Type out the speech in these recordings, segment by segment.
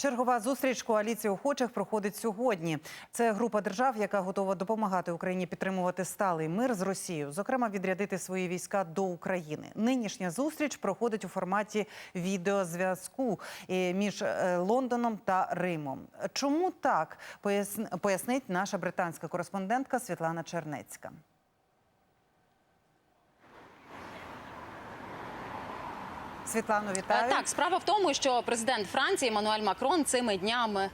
Чергова зустріч коаліції охочих проходить сьогодні. Це група держав, яка готова допомагати Україні підтримувати сталий мир з Росією, зокрема відрядити свої війська до України. Нинішня зустріч проходить у форматі відеозв'язку е, між е, Лондоном та Римом. Чому так Поясн- пояснить наша британська кореспондентка Світлана Чернецька. Світлано, вітаю. Е, Так, справа в тому, що президент Франції Еммануель Макрон цими днями.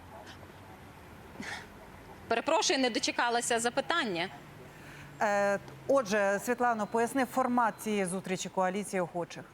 Перепрошую, не дочекалася запитання. Е, Отже, Світлано, поясни формат цієї зустрічі коаліції охочих.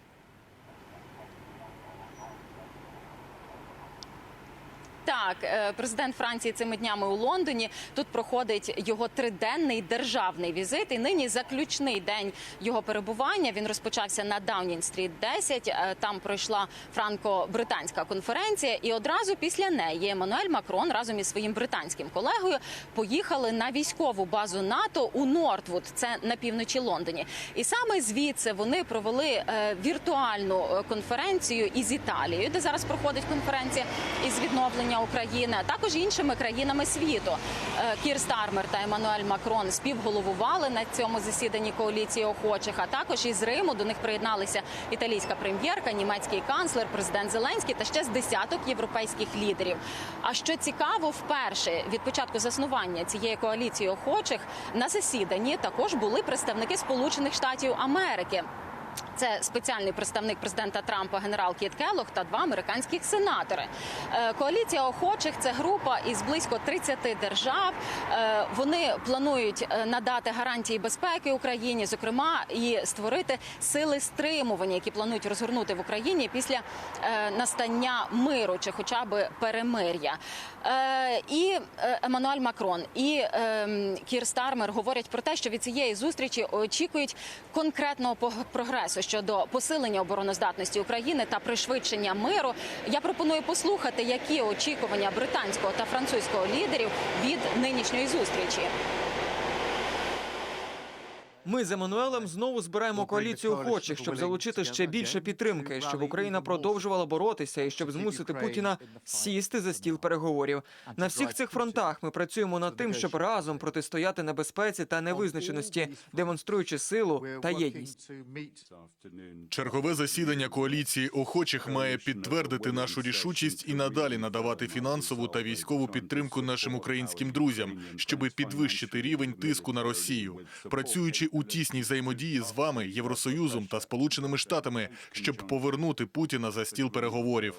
Так, е, президент Франції цими днями у Лондоні. Тут проходить його триденний державний візит. І нині заключний день його перебування. Він розпочався на Даунінг-стріт 10. Е, Там пройшла франко-британська конференція. І одразу після неї Еммануель Макрон разом із своїм британським колегою поїхали на військову базу НАТО у Нортвуд. Це на півночі Лондоні. І саме звідси вони провели е, віртуальну конференцію із Італією, де зараз проходить конференція із відновлення України, а також іншими країнами світу. Е, Кір Стармер та Еммануель Макрон співголовували на цьому засіданні коаліції охочих. А також із Риму до них приєдналися італійська прем'єрка, німецький канцлер, президент Зеленський та ще з десяток європейських лідерів. А що цікаво, вперше від початку заснування цієї коаліції охочих на засіданні також були представники Сполучених Штатів Америки. Це спеціальний представник президента Трампа генерал Кіт Келлог та два американських сенатори. Е, Коаліція охочих це група із близько 30 держав. Е, Вони планують е, надати гарантії безпеки Україні, зокрема, і створити сили стримування, які планують розгорнути в Україні після настання миру чи хоча б перемир'я. І Еммануель Макрон і ем, Кір Стармер говорять про те, що від цієї зустрічі очікують конкретного пог- прогресу щодо посилення обороноздатності України та пришвидшення миру. Я пропоную послухати, які очікування британського та французького лідерів від нинішньої зустрічі. Ми з Еммануелем знову збираємо коаліцію охочих, щоб залучити ще більше підтримки, щоб Україна продовжувала боротися і щоб змусити Путіна сісти за стіл переговорів. На всіх цих фронтах ми працюємо над тим, щоб разом протистояти небезпеці та невизначеності, демонструючи силу та єдність. Чергове засідання коаліції охочих має підтвердити нашу рішучість і надалі надавати фінансову та військову підтримку нашим українським друзям, щоби підвищити рівень тиску на Росію, працюючи у тісній взаємодії з вами, Євросоюзом та Сполученими Штатами, щоб повернути Путіна за стіл переговорів.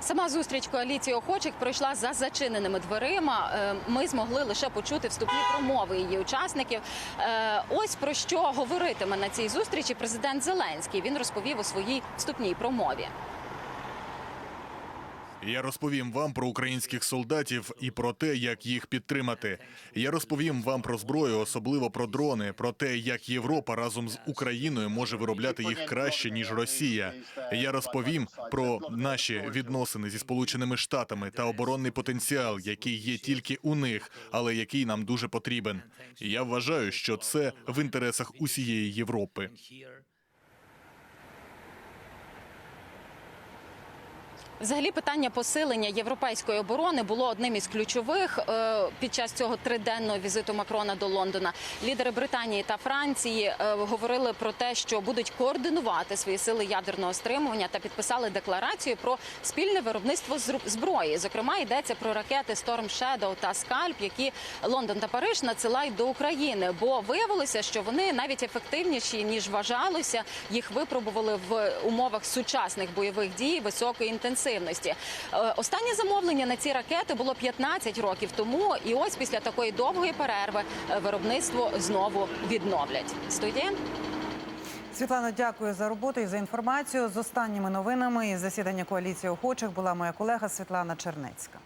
Сама зустріч коаліції охочих пройшла за зачиненими дверима. Е, Ми змогли лише почути вступні промови її учасників. Е, Ось про що говоритиме на цій зустрічі президент Зеленський. Він розповів у своїй вступній промові. Я розповім вам про українських солдатів і про те, як їх підтримати. Я розповім вам про зброю, особливо про дрони, про те, як Європа разом з Україною може виробляти їх краще ніж Росія. Я розповім про наші відносини зі Сполученими Штатами та оборонний потенціал, який є тільки у них, але який нам дуже потрібен. Я вважаю, що це в інтересах усієї Європи. Взагалі, питання посилення європейської оборони було одним із ключових е, під час цього триденного візиту Макрона до Лондона. Лідери Британії та Франції е, говорили про те, що будуть координувати свої сили ядерного стримування та підписали декларацію про спільне виробництво зброї. Зокрема, йдеться про ракети Storm Shadow та Скальп, які Лондон та Париж надсилають до України. Бо виявилося, що вони навіть ефективніші ніж вважалося. Їх випробували в умовах сучасних бойових дій високої інтенсивності. Е, Останнє замовлення на ці ракети було 15 років тому, і ось після такої довгої перерви е, виробництво знову відновлять. Студія. Світлано, дякую за роботу і за інформацію. З останніми новинами із засідання коаліції охочих була моя колега Світлана Чернецька.